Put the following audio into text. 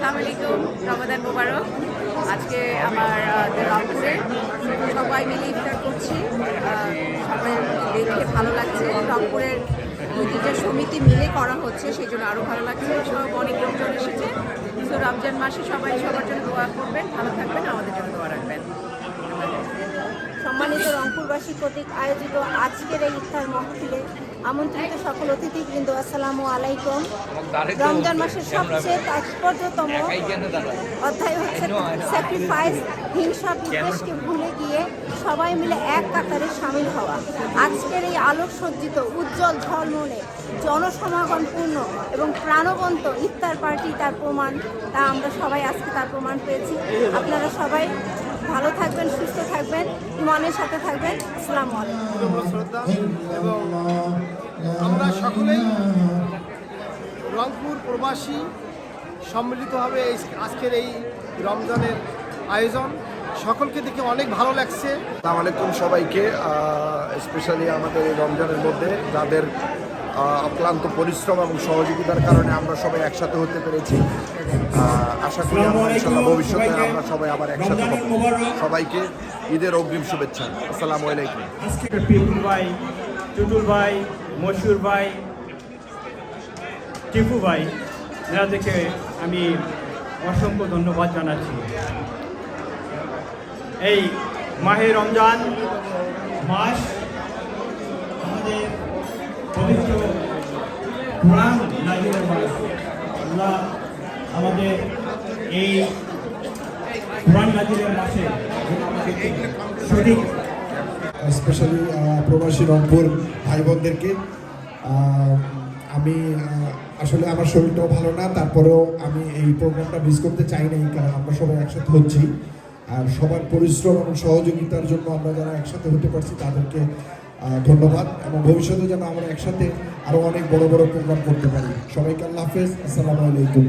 আসসালামু আলাইকুম রমাদান মোবারক। আজকে আমার রংপুরে সবাই মিলে ইফতার করছি। সবাই দেখে ভালো লাগছে। রংপুরের দুই সমিতি মিলে করা হচ্ছে সেই জন্য আরও ভালো লাগছে। সব অনেক লোকজন এসেছে। তো রমজান মাসে সবাই সবার জন্য দোয়া করবেন, ভালো থাকবেন, আমাদের জন্য দোয়া রাখবেন। সম্মানিত রংপুরবাসী কর্তৃক আয়োজিত আজকের এই ইফতার মাহফিলে আমন্ত্রিত সকল অতিথি অতিথিবৃন্দ আসসালামু আলাইকুম। রমজান মাসের সবচেয়ে তাৎপর্যতম অধ্যায় হচ্ছে স্যাক্রিফাইস হিংসা বিদ্বেষকে ভুলে গিয়ে সবাই মিলে এক কাতারে সামিল হওয়া। আজকের এই আলোকসজ্জিত উজ্জ্বল ঝলমলে জনসমাগমপূর্ণ এবং প্রাণবন্ত ইফতার পার্টি তার প্রমাণ। তা আমরা সবাই আজকে তার প্রমাণ পেয়েছি। আপনারা সবাই ভালো থাকবেন সুস্থ থাকবেন ইমানের সাথে থাকবেন। আসসালামু আলাইকুম। শ্রদ্ধা এবং আমরা সকলেই রংপুর প্রবাসী সম্মিলিতভাবে এই আজকের এই রমজানের আয়োজন। সকলকে দেখে অনেক ভালো লাগছে। আসসালামু আলাইকুম সবাইকে স্পেশালি আমাদের এই রমজানের মধ্যে যাদের অক্লান্ত পরিশ্রম এবং সহযোগিতার কারণে আমরা সবাই একসাথে হতে পেরেছি। আশা করি আমরা ইনশাল্লাহ ভবিষ্যতে আমরা সবাই আবার একসাথে হব। সবাইকে ঈদের অগ্রিম শুভেচ্ছা। আসসালামু আলাইকুম। পিপুল ভাই টুটুল ভাই মশুর ভাই টিপু ভাই এনাদেরকে আমি অসংখ্য ধন্যবাদ জানাচ্ছি। এই মাহে রমজান মাস কোরআন নাজিরের মাস আল্লাহ আমাদের এই কোরআন নাজিরের মাসে সঠিক স্পেশালি প্রবাসী রংপুর ভাই বোনদেরকে আমি আসলে আমার শরীরটাও ভালো না, তারপরেও আমি এই প্রোগ্রামটা মিস করতে চাই নাই, কারণ আমরা সবাই একসাথে হচ্ছি। আর সবার পরিশ্রম এবং সহযোগিতার জন্য আমরা যারা একসাথে হতে পারছি, তাদেরকে ধন্যবাদ এবং ভবিষ্যতে যেন আমরা একসাথে আরও অনেক বড় বড় প্রোগ্রাম করতে পারি। সবাইকে আল্লাহ হাফেজ, আসসালামু আলাইকুম।